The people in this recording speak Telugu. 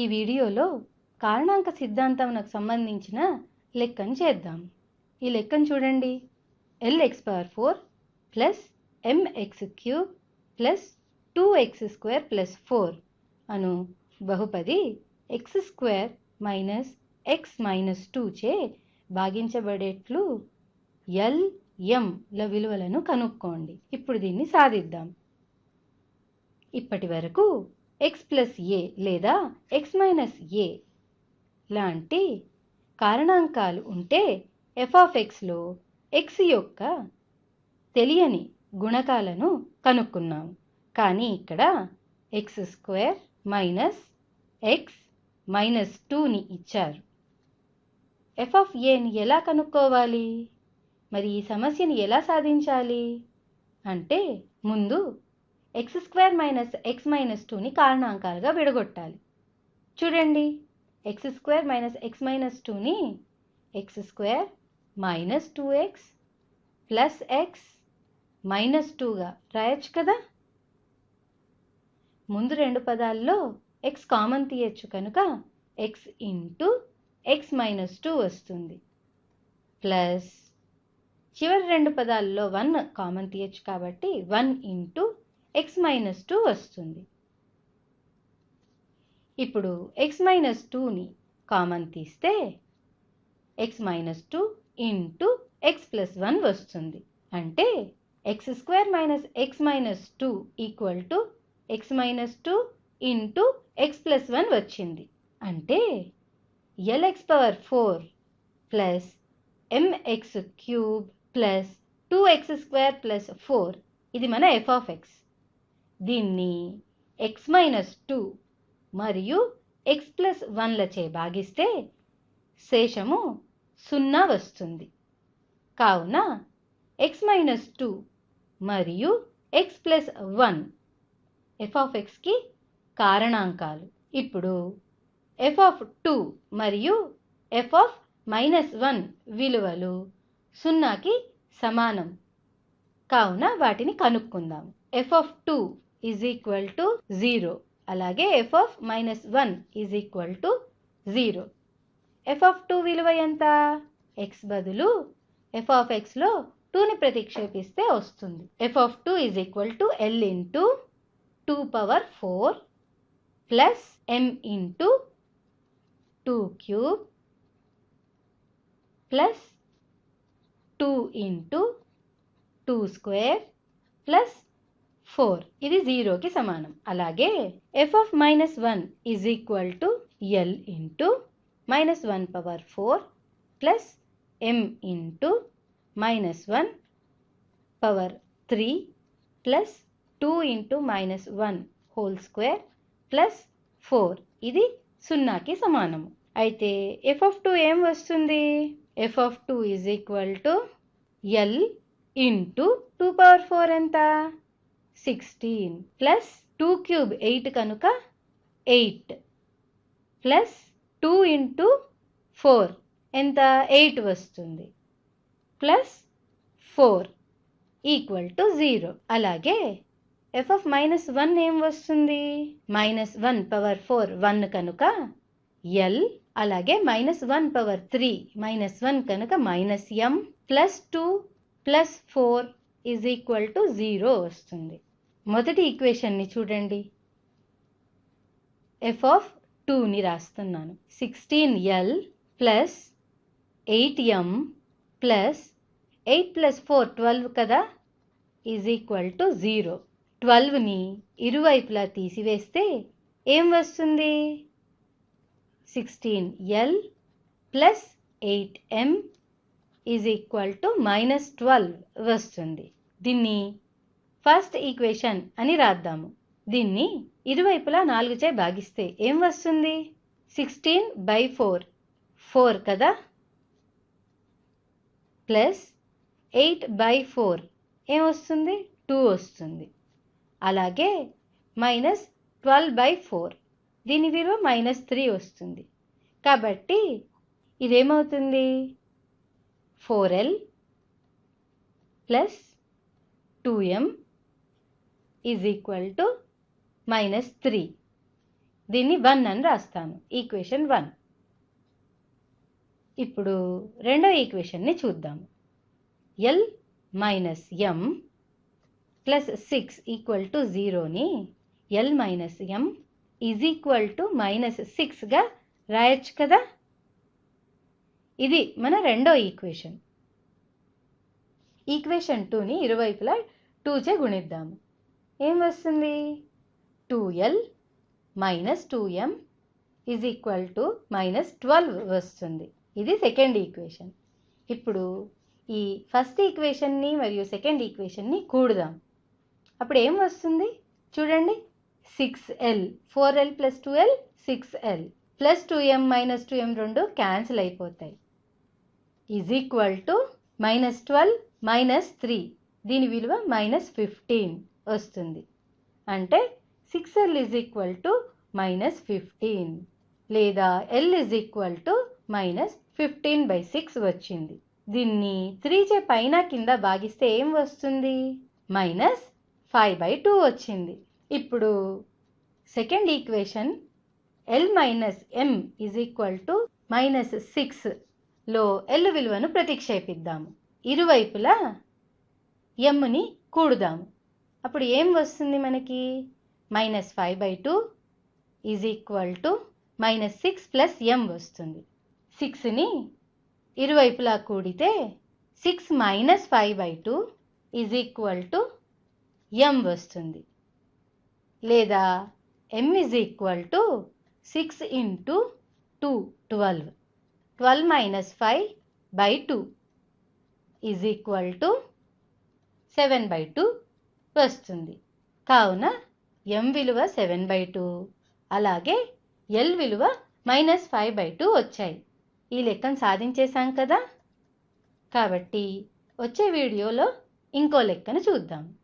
ఈ వీడియోలో కారణాంక సిద్ధాంతంకు సంబంధించిన లెక్కను చేద్దాం. ఈ లెక్కను చూడండి. L X power four plus M X cube plus two X square plus four అను బహుపది X square minus X minus two చే భాగించబడేట్లు ఎల్ ఎంల విలువలను కనుక్కోండి. ఇప్పుడు దీన్ని సాధిద్దాం. ఇప్పటి వరకు ఎక్స్ ప్లస్ ఏ లేదా ఎక్స్ మైనస్ ఏ లాంటి కారణాంకాలు ఉంటే ఎఫ్ఆఫ్ఎక్స్లో ఎక్స్ యొక్క తెలియని గుణకాలను కనుక్కున్నాం. కానీ ఇక్కడ X square minus X minus టూని ఇచ్చారు. ఎఫ్ ఆఫ్ ఏని ఎలా కనుక్కోవాలి? మరి ఈ సమస్యని ఎలా సాధించాలి? అంటే ముందు X square minus X minus టూని కారణాంకాలుగా విడగొట్టాలి. చూడండి. X square minus X minus టూని X square minus two X plus X minus టూగా రాయొచ్చు కదా? ముందు రెండు పదాల్లో ఎక్స్ కామన్ తీయచ్చు కనుక x into x minus two వస్తుంది. ప్లస్ చివరి రెండు పదాల్లో వన్ కామన్ తీయచ్చు కాబట్టి one into x minus two వస్తుంది. ఇప్పుడు ఎక్స్ మైనస్ టూని కామన్ తీస్తే x minus two into x plus one వస్తుంది. అంటే x square minus x minus two equal to x minus two into x plus one వచ్చింది. అంటే l x power four plus m x cube plus two x square plus four ఇది మన ఎఫ్ ఆఫ్ ఎక్స్ దీన్ని ఎక్స్ మైనస్ టూ మరియు ఎక్స్ ప్లస్ వన్లచే భాగిస్తే శేషము సున్నా వస్తుంది. కావున ఎక్స్ మైనస్ టూ మరియు x plus one f of ఎక్స్కి కారణాంకాలు. ఇప్పుడు ఎఫ్ ఆఫ్ టూ మరియు ఎఫ్ ఆఫ్ మైనస్ వన్ విలువలు సున్నాకి సమానం. కావున వాటిని కనుక్కుందాం. F of two is equal to zero అలాగే f of minus one is equal to zero f of two విలువ ఎంత? ఎక్స్ బదులు ఎఫ్ ఆఫ్ ఎక్స్లో టూని ప్రతిక్షేపిస్తే వస్తుంది. F of two is equal to l into two power four plus m into two cube plus two into two square plus four. ఇది జీరోకి సమానం. అలాగే f of minus one is equal to l into minus one power four plus m into minus one power three plus two into minus one whole square plus four ఇది సున్నాకి సమానము. అయితే ఎఫ్ ఆఫ్ టూ ఏం వస్తుంది? F of two is equal to l into two power four ఎంత? Sixteen plus two cube eight కనుక eight plus two into four ఎంత? ఎయిట్ వస్తుంది. Plus four equal to zero అలాగే ఎఫ్ ఆఫ్ మైనస్ వన్ ఏం వస్తుంది? Minus one power four one కనుక ఎల్ అలాగే minus one power three minus one కనుక minus m plus two plus four is equal to zero వస్తుంది. మొదటి ఈక్వేషన్ని చూడండి. ఎఫ్ ఆఫ్ టూని రాస్తున్నాను. Sixteen l plus eight m plus eight plus four twelve కదా? ఈజ్ ఈక్వల్ టు జీరో ట్వెల్వ్ని ఇరువైపులా తీసివేస్తే ఏం వస్తుంది? Sixteen l plus eight m is equal to minus twelve వస్తుంది. దీన్ని ఫస్ట్ ఈక్వేషన్ అని రాద్దాము. దీన్ని ఇరువైపులా నాలుగుచే భాగిస్తే ఏం వస్తుంది? సిక్స్టీన్ బై ఫోర్ ఫోర్ కదా? ప్లస్ ఎయిట్ బై ఫోర్ ఏం వస్తుంది? టూ వస్తుంది. అలాగే మైనస్ ట్వెల్వ్ బై ఫోర్ దీని విలువ మైనస్ త్రీ వస్తుంది. కాబట్టి ఇదేమవుతుంది? Four l plus two m is equal to minus three దీన్ని వన్ అని రాస్తాను. ఈక్వేషన్ వన్ ఇప్పుడు రెండో ఈక్వేషన్ని చూద్దాము l minus m plus six equal to జీరోని l minus m is equal to minus సిక్స్గా రాయొచ్చు కదా? ఇది మన రెండో ఈక్వేషన్ ఈక్వేషన్ టూని ఇరువైపులా టూ చే గుణిద్దాము. ఏం వస్తుంది? Two l minus two m is equal to minus twelve వస్తుంది. ఇది సెకండ్ ఈక్వేషన్ ఇప్పుడు ఈ ఫస్ట్ ఈక్వేషన్ని మరియు సెకండ్ ఈక్వేషన్ని కూడదాం. అప్పుడు ఏం వస్తుంది? చూడండి. Six l four l plus two l six l plus two m minus two m రెండు క్యాన్సిల్ అయిపోతాయి. Is equal to minus twelve minus three దీని విలువ మైనస్ ఫిఫ్టీన్ వస్తుంది. అంటే six l is equal to minus fifteen లేదా l is equal to minus fifteen by six వచ్చింది. దీన్ని త్రీ చే పైన కింద భాగిస్తే ఏం వస్తుంది? మైనస్ ఫైవ్ బై టూ వచ్చింది. ఇప్పుడు second equation l minus m is equal to minus సిక్స్లో ఎల్ విలువను ప్రతిక్షేపిద్దాము. ఇరువైపులా ఎమ్ని కూడుదాము. అప్పుడు ఏం వస్తుంది మనకి? Minus five by two is equal to minus six plus m వస్తుంది. సిక్స్ని ఇరువైపులా కూడితే six minus five by two is equal to m వస్తుంది. లేదా m is equal to six into two twelve. Twelve minus five by two is equal to seven by two వస్తుంది. కావున ఎం విలువ సెవెన్ బై టూ అలాగే ఎల్ విలువ మైనస్ ఫైవ్ బై టూ వచ్చాయి. ఈ లెక్కను సాధించేశాం కదా? కాబట్టి వచ్చే వీడియోలో ఇంకో లెక్కను చూద్దాం.